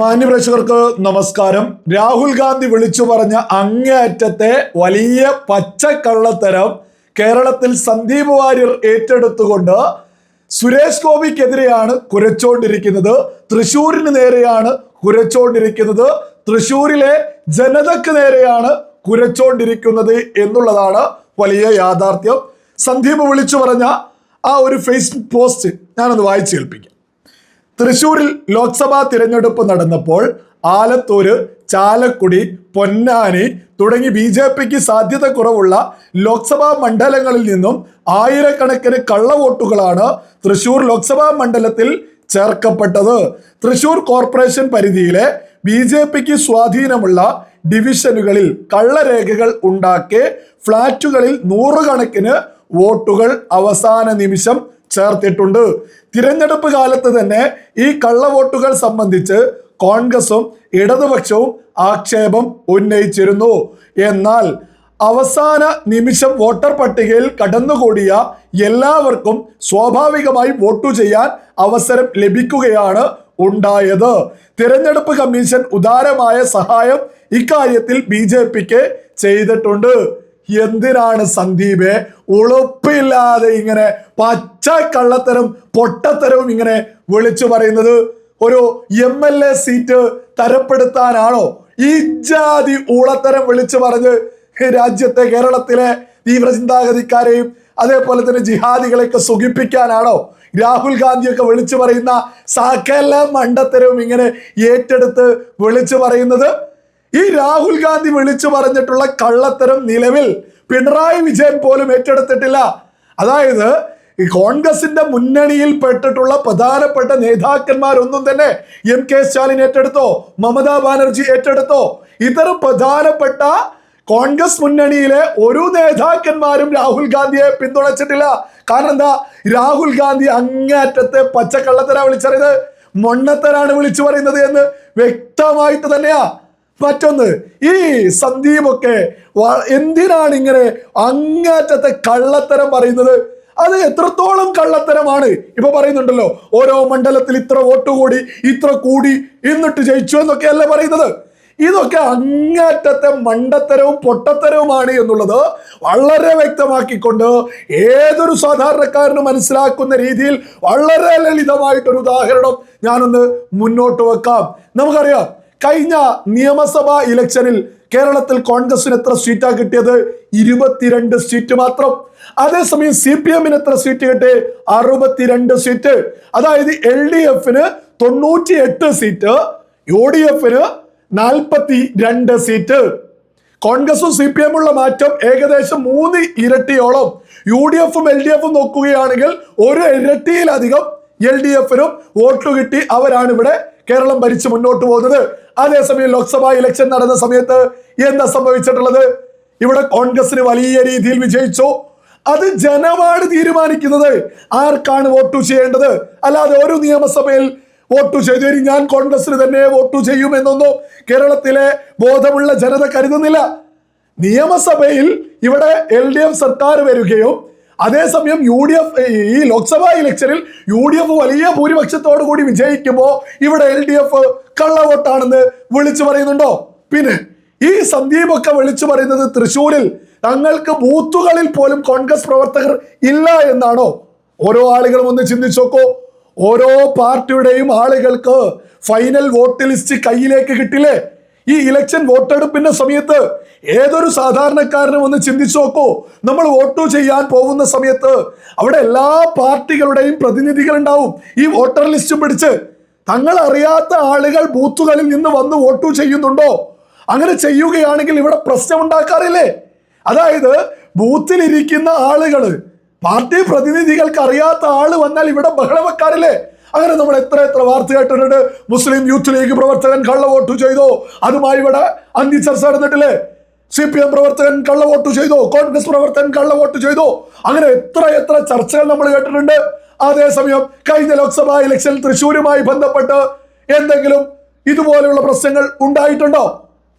മാന്യപ്രേക്ഷകർക്ക് നമസ്കാരം. രാഹുൽ ഗാന്ധി വിളിച്ചു പറഞ്ഞ അങ്ങേയറ്റത്തെ വലിയ പച്ചക്കള്ളത്തരം കേരളത്തിൽ സന്ദീപ് വാര്യർ ഏറ്റെടുത്തുകൊണ്ട് സുരേഷ് ഗോപിക്കെതിരെയാണ് കുരച്ചോണ്ടിരിക്കുന്നത്. തൃശൂരിന് നേരെയാണ് കുരച്ചോണ്ടിരിക്കുന്നത്. തൃശൂരിലെ ജനതക്ക് നേരെയാണ് കുരച്ചോണ്ടിരിക്കുന്നത് എന്നുള്ളതാണ് വലിയ യാഥാർത്ഥ്യം. സന്ദീപ് വിളിച്ചു പറഞ്ഞ ആ ഒരു ഫേസ്ബുക്ക് പോസ്റ്റ് ഞാനൊന്ന് വായിച്ചു കേൾപ്പിക്കാം. തൃശൂരിൽ ലോക്സഭാ തിരഞ്ഞെടുപ്പ് നടന്നപ്പോൾ ആലത്തൂര് ചാലക്കുടി പൊന്നാനി തുടങ്ങി ബി ജെ പിക്ക് സാധ്യത കുറവുള്ള ലോക്സഭാ മണ്ഡലങ്ങളിൽ നിന്നും ആയിരക്കണക്കിന് കള്ളവോട്ടുകളാണ് തൃശൂർ ലോക്സഭാ മണ്ഡലത്തിൽ ചേർക്കപ്പെട്ടത്. തൃശൂർ കോർപ്പറേഷൻ പരിധിയിലെ ബി ജെ പിക്ക് സ്വാധീനമുള്ള ഡിവിഷനുകളിൽ കള്ളരേഖകൾ ഉണ്ടാക്കി ഫ്ളാറ്റുകളിൽ നൂറുകണക്കിന് വോട്ടുകൾ അവസാന നിമിഷം ചേർത്തിട്ടുണ്ട്. തിരഞ്ഞെടുപ്പ് കാലത്ത് തന്നെ ഈ കള്ളവോട്ടുകൾ സംബന്ധിച്ച് കോൺഗ്രസും ഇടതുപക്ഷവും ആക്ഷേപം ഉന്നയിച്ചിരുന്നു. എന്നാൽ അവസാന നിമിഷം വോട്ടർ പട്ടികയിൽ കടന്നുകൂടിയ എല്ലാവർക്കും സ്വാഭാവികമായി വോട്ടു ചെയ്യാൻ അവസരം ലഭിക്കുകയാണ് ഉണ്ടായത്. തിരഞ്ഞെടുപ്പ് കമ്മീഷൻ ഉദാരമായ സഹായം ഇക്കാര്യത്തിൽ ബി ചെയ്തിട്ടുണ്ട്. എന്തിനാണ് സന്ദീപെ ഉളുപ്പില്ലാതെ ഇങ്ങനെ പച്ച കള്ളത്തരം പൊട്ടത്തരവും ഇങ്ങനെ വിളിച്ചു പറയുന്നത്? ഒരു എം എൽ എ സീറ്റ് തരപ്പെടുത്താനാണോ? ഈ ജാതി ഊളത്തരം വിളിച്ചു പറഞ്ഞ് രാജ്യത്തെ കേരളത്തിലെ തീവ്ര ചിന്താഗതിക്കാരെയും അതേപോലെ തന്നെ ജിഹാദികളെയൊക്കെ സുഖിപ്പിക്കാനാണോ? രാഹുൽ ഗാന്ധിയൊക്കെ വിളിച്ചു പറയുന്ന സകല മണ്ടത്തരവും ഇങ്ങനെ ഏറ്റെടുത്ത് വിളിച്ചു പറയുന്നത് ഈ രാഹുൽ ഗാന്ധി വിളിച്ചു പറഞ്ഞിട്ടുള്ള കള്ളത്തരം നിലവിൽ പിണറായി വിജയൻ പോലും ഏറ്റെടുത്തിട്ടില്ല. അതായത് ഈ കോൺഗ്രസിന്റെ മുന്നണിയിൽ പെട്ടിട്ടുള്ള പ്രധാനപ്പെട്ട നേതാക്കന്മാരൊന്നും തന്നെ എം കെ സ്റ്റാലിൻ ഏറ്റെടുത്തോ മമതാ ബാനർജി ഏറ്റെടുത്തോ ഇത്തരം പ്രധാനപ്പെട്ട കോൺഗ്രസ് മുന്നണിയിലെ ഒരു നേതാക്കന്മാരും രാഹുൽ ഗാന്ധിയെ പിന്തുണച്ചിട്ടില്ല. കാരണം എന്താ? രാഹുൽ ഗാന്ധി അങ്ങേറ്റത്തെ പച്ചക്കള്ളത്തരാ വിളിച്ചറിയത് മൊണ്ണത്തരാണ് വിളിച്ചു പറയുന്നത് എന്ന് വ്യക്തമായിട്ട് തന്നെയാ. മറ്റൊന്ന് ഈ സന്ദീപൊക്കെ എന്തിനാണ് ഇങ്ങനെ അങ്ങാറ്റത്തെ കള്ളത്തരം പറയുന്നത്? അത് എത്രത്തോളം കള്ളത്തരമാണ്? ഇപ്പൊ പറയുന്നുണ്ടല്ലോ ഓരോ മണ്ഡലത്തിൽ ഇത്ര വോട്ട് കൂടി ഇത്ര കൂടി എന്നിട്ട് ജയിച്ചു എന്നൊക്കെയല്ലേ പറയുന്നത്? ഇതൊക്കെ അങ്ങാറ്റത്തെ മണ്ടത്തരവും പൊട്ടത്തരവുമാണ് എന്നുള്ളത് വളരെ വ്യക്തമാക്കിക്കൊണ്ട് ഏതൊരു സാധാരണക്കാരനും മനസ്സിലാക്കുന്ന രീതിയിൽ വളരെ ലളിതമായിട്ടൊരു ഉദാഹരണം ഞാനൊന്ന് മുന്നോട്ട് വെക്കാം. നമുക്കറിയാം കഴിഞ്ഞ നിയമസഭാ ഇലക്ഷനിൽ കേരളത്തിൽ കോൺഗ്രസിന് എത്ര സീറ്റാ കിട്ടിയത്? ഇരുപത്തിരണ്ട് സീറ്റ് മാത്രം. അതേസമയം സി പി എമ്മിന് എത്ര സീറ്റ് കിട്ടി? അറുപത്തിരണ്ട് സീറ്റ്. അതായത് എൽ ഡി എഫിന് തൊണ്ണൂറ്റി എട്ട് സീറ്റ് യു ഡി എഫിന് നാൽപ്പത്തി രണ്ട് സീറ്റ്. കോൺഗ്രസും സി പി എമ്മുള്ള മാറ്റം ഏകദേശം മൂന്ന് ഇരട്ടിയോളം. യു ഡി എഫും എൽ ഡി എഫും നോക്കുകയാണെങ്കിൽ ഒരു ഇരട്ടിയിലധികം എൽ ഡി എഫിനും വോട്ട് കിട്ടി അവരാണ് ഇവിടെ കേരളം ഭരിച്ച് മുന്നോട്ട് പോകുന്നത് അതേസമയം ലോക്സഭാ ഇലക്ഷൻ നടന്ന സമയത്ത് എന്താ സംഭവിച്ചിട്ടുള്ളത്? ഇവിടെ കോൺഗ്രസിന് വലിയ രീതിയിൽ വിജയിച്ചു. അത് ജനമാണ് തീരുമാനിക്കുന്നത്. ആർക്കാണ് വോട്ട് ചെയ്യേണ്ടത്? അല്ലാതെ ഒരു നിയമസഭയിൽ വോട്ട് ചെയ്തു. ഇനി ഞാൻ കോൺഗ്രസിന് തന്നെ വോട്ട് ചെയ്യുമെന്നൊന്നും കേരളത്തിലെ ബോധമുള്ള ജനത കരുതുന്നില്ല. നിയമസഭയിൽ ഇവിടെ എൽ സർക്കാർ വരികയും അതേസമയം യു ഡി എഫ് ഈ ലോക്സഭാ ഇലക്ഷനിൽ യു ഡി എഫ് വലിയ ഭൂരിപക്ഷത്തോടു കൂടി വിജയിക്കുമ്പോൾ ഇവിടെ എൽ ഡി എഫ് കള്ളവോട്ടാണെന്ന് വിളിച്ചു പറയുന്നുണ്ടോ? പിന്നെ ഈ സന്ദീപൊക്കെ വിളിച്ചു പറയുന്നത് തൃശ്ശൂരിൽ തങ്ങൾക്ക് ബൂത്തുകളിൽ പോലും കോൺഗ്രസ് പ്രവർത്തകർ ഇല്ല എന്നാണോ? ഓരോ ആളുകളും ഒന്ന് ചിന്തിച്ചു നോക്കൂ. ഓരോ പാർട്ടിയുടെയും ആളുകൾക്ക് ഫൈനൽ വോട്ട് ലിസ്റ്റ് കയ്യിലേക്ക് കിട്ടില്ലേ? ഈ ഇലക്ഷൻ വോട്ടെടുപ്പിന്റെ സമയത്ത് ഏതൊരു സാധാരണക്കാരനും ഒന്ന് ചിന്തിച്ചു നോക്കൂ. നമ്മൾ വോട്ട് ചെയ്യാൻ പോകുന്ന സമയത്ത് അവിടെ എല്ലാ പാർട്ടികളുടെയും പ്രതിനിധികൾ ഉണ്ടാവും ഈ വോട്ടർ ലിസ്റ്റ് പിടിച്ച് തങ്ങൾ അറിയാത്ത ആളുകൾ ബൂത്തുകളിൽ നിന്ന് വന്ന് വോട്ട് ചെയ്യുന്നുണ്ടോ? അങ്ങനെ ചെയ്യുകയാണെങ്കിൽ ഇവിടെ പ്രശ്നം ഉണ്ടാക്കാറില്ലേ അതായത് ബൂത്തിലിരിക്കുന്ന ആളുകൾ പാർട്ടി പ്രതിനിധികൾക്ക് അറിയാത്ത ആൾ വന്നാൽ ഇവിടെ ബഹളം വെക്കാറില്ലേ? അങ്ങനെ നമ്മൾ എത്ര എത്ര വാർത്ത കേട്ടിട്ടുണ്ട് മുസ്ലിം യൂത്ത് ലീഗ് പ്രവർത്തകൻ കള്ള വോട്ട് ചെയ്തോ. അതുമായി ഇവിടെ അന്തി ചർച്ച നടന്നിട്ടില്ലേ? സി പി എം പ്രവർത്തകൻ കള്ളവോട്ട് ചെയ്തോ കോൺഗ്രസ് പ്രവർത്തകൻ കള്ളവോട്ട് ചെയ്തോ. അങ്ങനെ എത്ര എത്ര ചർച്ചകൾ നമ്മൾ കേട്ടിട്ടുണ്ട്. അതേസമയം കഴിഞ്ഞ ലോക്സഭാ ഇലക്ഷൻ തൃശ്ശൂരുമായി ബന്ധപ്പെട്ട് എന്തെങ്കിലും ഇതുപോലെയുള്ള പ്രശ്നങ്ങൾ ഉണ്ടായിട്ടുണ്ടോ?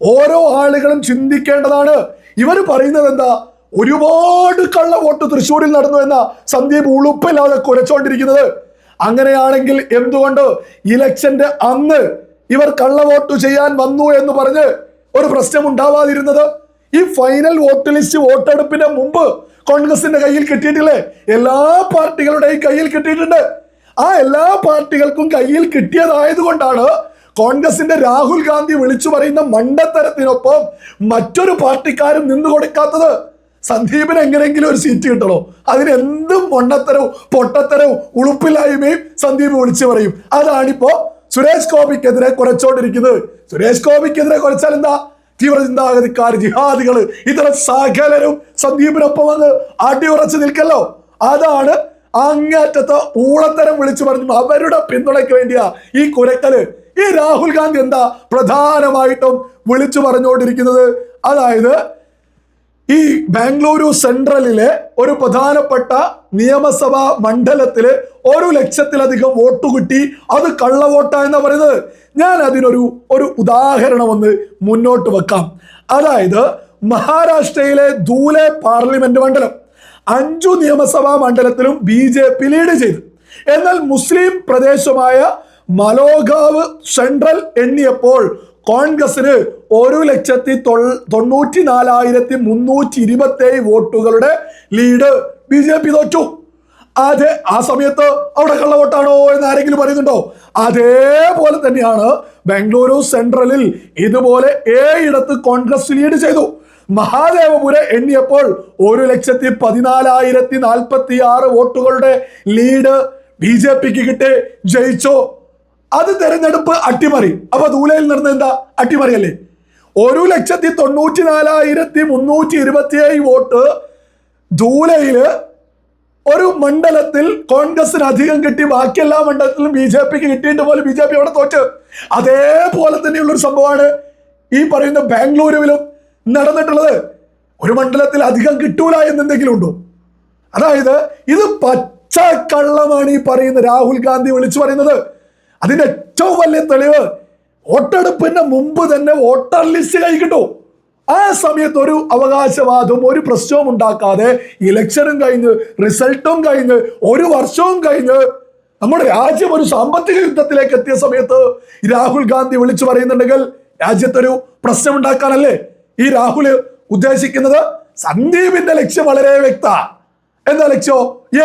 ഓരോ ആളുകളും ചിന്തിക്കേണ്ടതാണ്. ഇവർ പറയുന്നത് എന്താ? ഒരുപാട് കള്ളവോട്ട് തൃശ്ശൂരിൽ നടന്നു എന്ന സന്ദീപ് ഉളുപ്പില്ലാതെ കുരച്ചോണ്ടിരിക്കുന്നത്. അങ്ങനെയാണെങ്കിൽ എന്തുകൊണ്ട് ഇലക്ഷന്റെ അന്ന് ഇവർ കള്ളവോട്ട് ചെയ്യാൻ വന്നു എന്ന് പറഞ്ഞ് ഒരു പ്രശ്നം ഉണ്ടാവാതിരുന്നത്? ഈ ഫൈനൽ വോട്ട് ലിസ്റ്റ് വോട്ടെടുപ്പിന് മുമ്പ് കോൺഗ്രസിന്റെ കയ്യിൽ കിട്ടിയിട്ടില്ലേ? എല്ലാ പാർട്ടികളുടെയും കയ്യിൽ കിട്ടിയിട്ടുണ്ട്. ആ എല്ലാ പാർട്ടികൾക്കും കയ്യിൽ കിട്ടിയതായതുകൊണ്ടാണ് കോൺഗ്രസിന്റെ രാഹുൽ ഗാന്ധി വിളിച്ചു പറയുന്ന മണ്ടത്തരത്തിനൊപ്പം മറ്റൊരു പാർട്ടിക്കാരും നിന്നു കൊടുക്കാത്തത്. സന്ദീപിന് എങ്ങനെയെങ്കിലും ഒരു സീറ്റ് കിട്ടണോ? അതിന് എന്തും മണ്ണത്തരവും പൊട്ടത്തരവും ഉളുപ്പില്ലായ്മയും സന്ദീപ് വിളിച്ചു പറയും. അതാണിപ്പോ സുരേഷ് ഗോപിക്കെതിരെ കുറച്ചോണ്ടിരിക്കുന്നത് സുരേഷ് ഗോപിക്കെതിരെ കുറച്ചാൽ എന്താ? തീവ്ര ജിഹാദികൾ ഇത്തരം സകലരും സന്ദീപിനൊപ്പം വന്ന് അടിയുറച്ച് നിൽക്കല്ലോ. അതാണ് അങ്ങേറ്റത്തെ ഊളത്തരം വിളിച്ചു പറഞ്ഞു അവരുടെ പിന്തുണയ്ക്ക് വേണ്ടിയാ ഈ കുരക്കൽ ഈ രാഹുൽ ഗാന്ധി എന്താ പ്രധാനമായിട്ടും വിളിച്ചു പറഞ്ഞുകൊണ്ടിരിക്കുന്നത്? അതായത് ഈ ബാംഗ്ലൂരു സെൻട്രലിലെ ഒരു പ്രധാനപ്പെട്ട നിയമസഭാ മണ്ഡലത്തിൽ ഒരു ലക്ഷത്തിലധികം വോട്ട് കിട്ടി. അത് കള്ളവോട്ട എന്ന് പറയുന്നത്? ഞാൻ അതിനൊരു ഒരു ഉദാഹരണം ഒന്ന് മുന്നോട്ട് വെക്കാം. അതായത് മഹാരാഷ്ട്രയിലെ ധൂലെ പാർലമെന്റ് മണ്ഡലം. അഞ്ചു നിയമസഭാ മണ്ഡലത്തിലും ബി ജെ പി ലീഡ് ചെയ്തു. എന്നാൽ മുസ്ലിം പ്രദേശമായ മലോഗാവ് സെൻട്രൽ എണ്ണിയപ്പോൾ കോൺഗ്രസിന് ഒരു ലക്ഷത്തി തൊണ്ണൂറ്റി നാലായിരത്തി മുന്നൂറ്റി ഇരുപത്തി ഏഴ് വോട്ടുകളുടെ ലീഡ് ബി ജെ പി തോറ്റു. അതെ ആ സമയത്ത് അവിടെ കള്ളവോട്ടാണോ എന്ന് ആരെങ്കിലും പറയുന്നുണ്ടോ? അതേപോലെ തന്നെയാണ് ബംഗളൂരു സെൻട്രലിൽ ഇതുപോലെ ഏഴിടത്ത് കോൺഗ്രസ് ലീഡ് ചെയ്തു. മഹാദേവപുര എണ്ണിയപ്പോൾ ഒരു ലക്ഷത്തി പതിനാലായിരത്തി നാൽപ്പത്തി ആറ് വോട്ടുകളുടെ ലീഡ് ബി ജെ പിക്ക് കിട്ടി ജയിച്ചോ. അത് തെരഞ്ഞെടുപ്പ് അട്ടിമറി. അപ്പൊ ദൂലയിൽ നടന്ന എന്താ? അട്ടിമറിയല്ലേ? ഒരു ലക്ഷത്തി തൊണ്ണൂറ്റി നാലായിരത്തി മുന്നൂറ്റി ഇരുപത്തിയേഴ് വോട്ട് ദൂലയിൽ ഒരു മണ്ഡലത്തിൽ കോൺഗ്രസിന് അധികം കിട്ടി ബാക്കി എല്ലാ മണ്ഡലത്തിലും ബി ജെ പിക്ക് കിട്ടിയിട്ട് പോലും ബി ജെ പി അവിടെ തോറ്റ്. അതേപോലെ തന്നെയുള്ളൊരു സംഭവമാണ് ഈ പറയുന്ന ബാംഗ്ലൂരുവിലും നടന്നിട്ടുള്ളത്. ഒരു മണ്ഡലത്തിൽ അധികം കിട്ടൂല എന്നെന്തെങ്കിലും ഉണ്ടോ? അതായത് ഇത് പച്ചക്കള്ളമാണ് ഈ പറയുന്ന രാഹുൽ ഗാന്ധി വിളിച്ചു പറയുന്നത്. അതിന്റെ ഏറ്റവും വലിയ തെളിവ് വോട്ടെടുപ്പിന്റെ മുമ്പ് തന്നെ വോട്ടർ ലിസ്റ്റ് കൈ കിട്ടു. ആ സമയത്ത് ഒരു അവകാശവാദവും ഒരു പ്രശ്നവും ഉണ്ടാക്കാതെ ഇലക്ഷനും കഴിഞ്ഞ് റിസൾട്ടും കഴിഞ്ഞ് ഒരു വർഷവും കഴിഞ്ഞ് നമ്മുടെ രാജ്യം ഒരു സാമ്പത്തിക യുദ്ധത്തിലേക്ക് എത്തിയ സമയത്ത് രാഹുൽ ഗാന്ധി വിളിച്ചു പറയുന്നുണ്ടെങ്കിൽ രാജ്യത്തൊരു പ്രശ്നം ഉണ്ടാക്കാനല്ലേ? ഈ രാഹുൽ ഉദ്ദേശിക്കുന്നത് സന്ദീപിന്റെ ലക്ഷ്യം വളരെ വ്യക്ത എന്താ ലക്ഷ്യോ?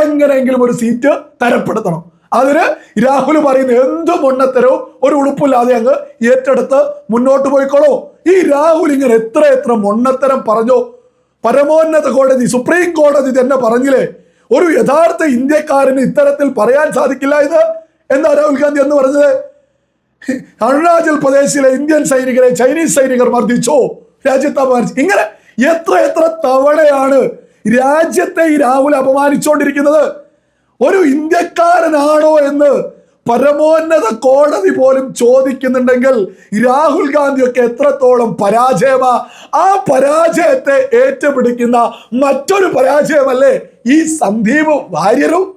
എങ്ങനെയെങ്കിലും ഒരു സീറ്റ് തരപ്പെടുത്തണം. അതിന് രാഹുൽ പറയുന്ന എന്ത് മുന്നത്തരവും ഒരു ഉളുപ്പില്ലാതെ അങ്ങ് ഏറ്റെടുത്ത് മുന്നോട്ട് പോയിക്കോളൂ. ഈ രാഹുൽ ഇങ്ങനെ എത്ര എത്ര മുന്നത്തരം പറഞ്ഞോ. പരമോന്നത കോടതി സുപ്രീം കോടതി തന്നെ പറഞ്ഞില്ലേ ഒരു യഥാർത്ഥ ഇന്ത്യക്കാരന് ഇത്തരത്തിൽ പറയാൻ സാധിക്കില്ല ഇത്. എന്താ രാഹുൽ ഗാന്ധി എന്ന് പറഞ്ഞത്? അരുണാചൽ പ്രദേശിലെ ഇന്ത്യൻ സൈനികരെ ചൈനീസ് സൈനികർ മർദ്ദിച്ചോ? രാജ്യത്തെ അപമാനിച്ചു. ഇങ്ങനെ എത്ര എത്ര തവണയാണ് രാജ്യത്തെ ഈ രാഹുൽ അപമാനിച്ചുകൊണ്ടിരിക്കുന്നത് ഒരു ഇന്ത്യക്കാരനാണോ എന്ന് പരമോന്നത കോടതി പോലും ചോദിക്കുന്നുണ്ടെങ്കിൽ രാഹുൽ ഗാന്ധിയൊക്കെ എത്രത്തോളം പരാജയമാ? ആ പരാജയത്തെ ഏറ്റുപിടിക്കുന്ന മറ്റൊരു പരാജയമല്ലേ ഈ സന്ദീപ് വാര്യരും?